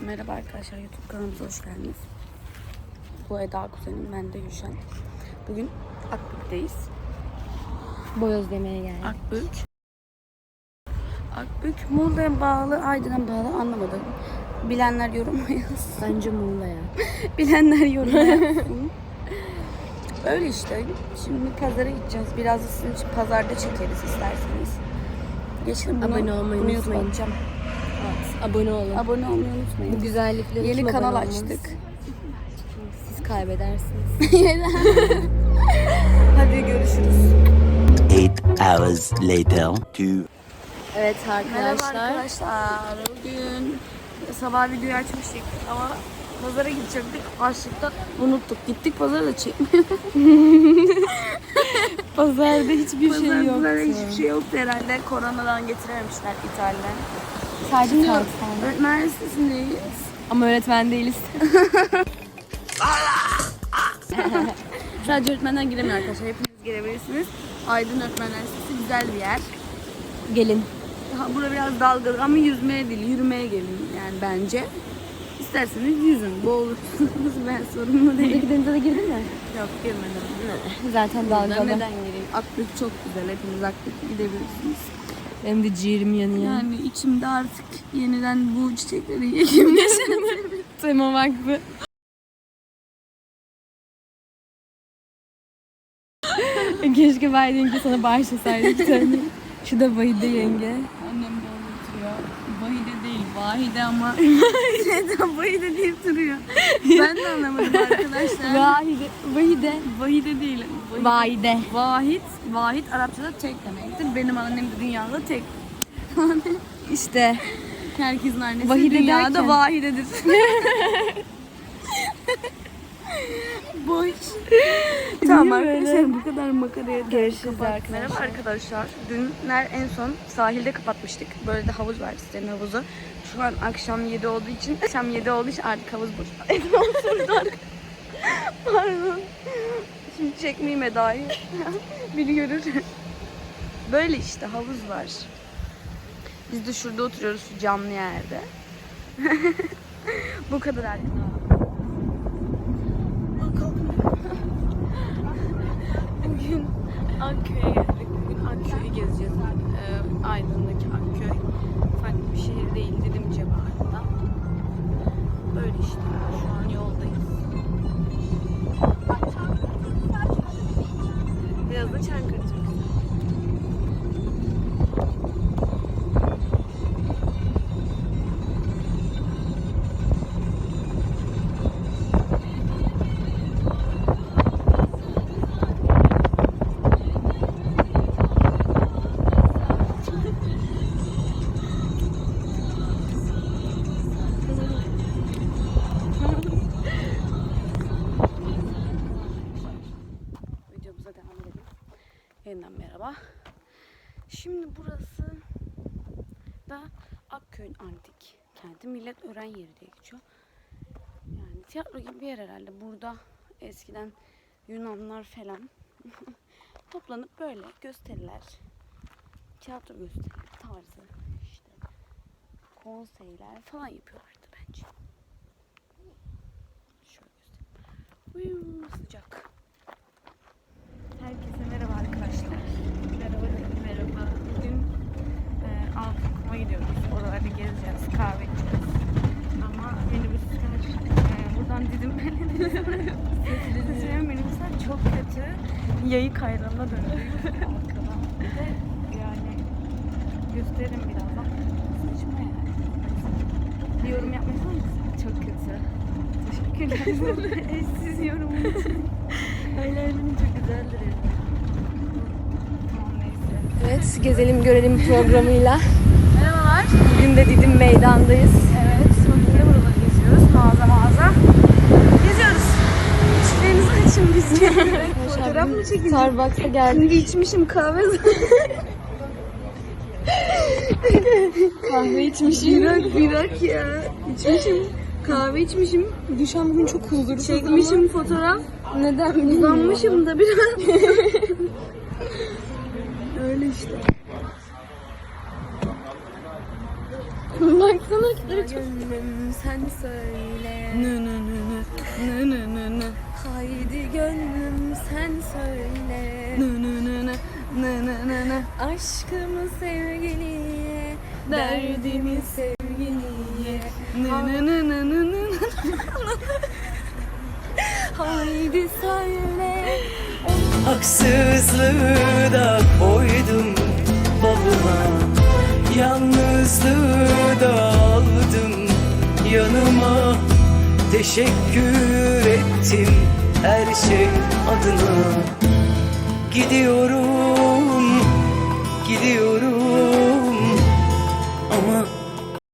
Merhaba arkadaşlar YouTube kanalımıza hoş geldiniz. Bu Eda kuzenim, ben de Gülşen. Bugün Akbük'teyiz. Boyoz demeye geldim. Akbük. Akbük, Muğla'ya bağlı, Aydın'a bağlı anlamadım. Bilenler yorumla yazsın. Bence Muğla ya. Bilenler yorumla yazsın. Öyle işte. Şimdi pazara gideceğiz. Biraz da sizin için pazarda çekeriz isterseniz. Geçin bunu, Abone olmayı bunu unutmayın. Abone olun. Abone olmayı unutmayın. Bu güzellikle Yeni kanal açtık. Siz kaybedersiniz. Hadi görüşürüz. Eight hours later. Two evet Merhaba arkadaşlar. arkadaşlar. Bugün sabah videoyu açmıştık ama pazara gidecektik. Açlıktan unuttuk. Gittik pazara da çekmiyor. Pazarda hiçbir şey yok. Pazarda hiçbir şey yoktu herhalde. Koronadan getirememişler İtalya'dan. Sadece Şimdi öğretmen listesindeyiz. Ama öğretmen değiliz. Sadece öğretmenden giremiyor arkadaşlar. Hepiniz girebilirsiniz. Aydın Öğretmenler Lisesi güzel bir yer. Gelin. Daha bura biraz dalgalı ama yüzmeye değil, yürümeye gelin yani bence. İsterseniz yüzün, boğulursunuz. Ben sorumlu değilim. Buradaki denize de girdin mi? Yok girmedim. Zaten dalgalı. neden gireyim? Akbük çok güzel. Hepiniz Akbük'e gidebilirsiniz. Benim de ciğerim yanıyor. Yani içimde artık yeniden bu çiçekleri yekim yaşanır. Tema Vakfı. Keşke Vahide sana bağışlasaydı iki tane. Şu da Vahide yenge. Annem. Vahide ama neden Vahide deyip duruyor. Ben de anlamadım arkadaşlar. Vahide. Vahide. Vahide değil. Vahide. Vahit, Vahit Arapçada tek demektir. Benim annem de dünyada tek. İşte. Herkesin annesi Vahide dünyada derken? vahidedir. Boş. tamam arkadaşlar bu kadar makaraya Görüşürüz arkadaşlar. Merhaba arkadaşlar. Dünler en son sahilde kapatmıştık. Böyle de havuz var sitenin havuzu. Şu an akşam 7 olduğu için akşam 7 olduğu için artık havuz boş. Pardon. Şimdi çekmeyeyim Eda'yı. Biri görür. Böyle işte havuz var. Biz de şurada oturuyoruz şu camlı yerde. Bu kadar arkadaşlar. Bugün Akköy'e geldik. Bugün Akköy'ü gezeceğiz. Ee, Aydın'daki Akköy. Farklı bir şehir değil. Didim civarında. Böyle işte. Şu an yoldayız. Biraz da Çankırı Yeniden merhaba. Şimdi burası da Akköy'ün antik kenti. Millet öğren yeri diye geçiyor. Yani tiyatro gibi bir yer herhalde. Burada eskiden Yunanlar falan toplanıp böyle gösteriler, tiyatro gösterileri tarzı işte konseyler falan yapıyorlardı bence. Şöyle göstereyim. Uyuu, sıcak. Herkese merhaba arkadaşlar. Merhaba merhaba. Bugün e, Altınkum'a gidiyoruz. Oralarda gezeceğiz, kahve içeceğiz. Ama minibüsler e, buradan Didim Seslerin minibüsler çok kötü. Yayık ayranına döndü. Halkadan. Bir de yani gösteririm birazdan. Saçma yani. Bir yorum yapmayı? Çok kötü. Teşekkürler. Eşsiz yorumun için. Eyleminin çok güzeldir. Evet, gezelim görelim programıyla. Bugün de Didim Meydan'dayız. Evet, bugün de buraları geziyoruz. Mağaza mağaza. Geziyoruz. İçlerinizi açın biz. Fotoğraf mı çekeceğiz? Starbucks'a geldik. Şimdi içmişim kahve. Kahve içmişim. Birak birak ya. İçmişim. Kahve içmişim. Düşen bugün çok huzursuz Çekmişim fotoğraf. ama Neden bilmiyorum. Uzanmışım da biraz. Öyle işte. Baksana Gönlüm sen söyle. Nı nı nı nı nı nı nı nı. Haydi gönlüm sen söyle. Nı nı nı nı nı nı nı nı. Aşkımı sevgiliye, derdimi sevgiliye. Nı nı nı nı nı nı. Haydi söyle. Haksızlığı da koydum bavula Yalnızlığı yanıma Teşekkür ettim her şey adına. Gidiyorum, gidiyorum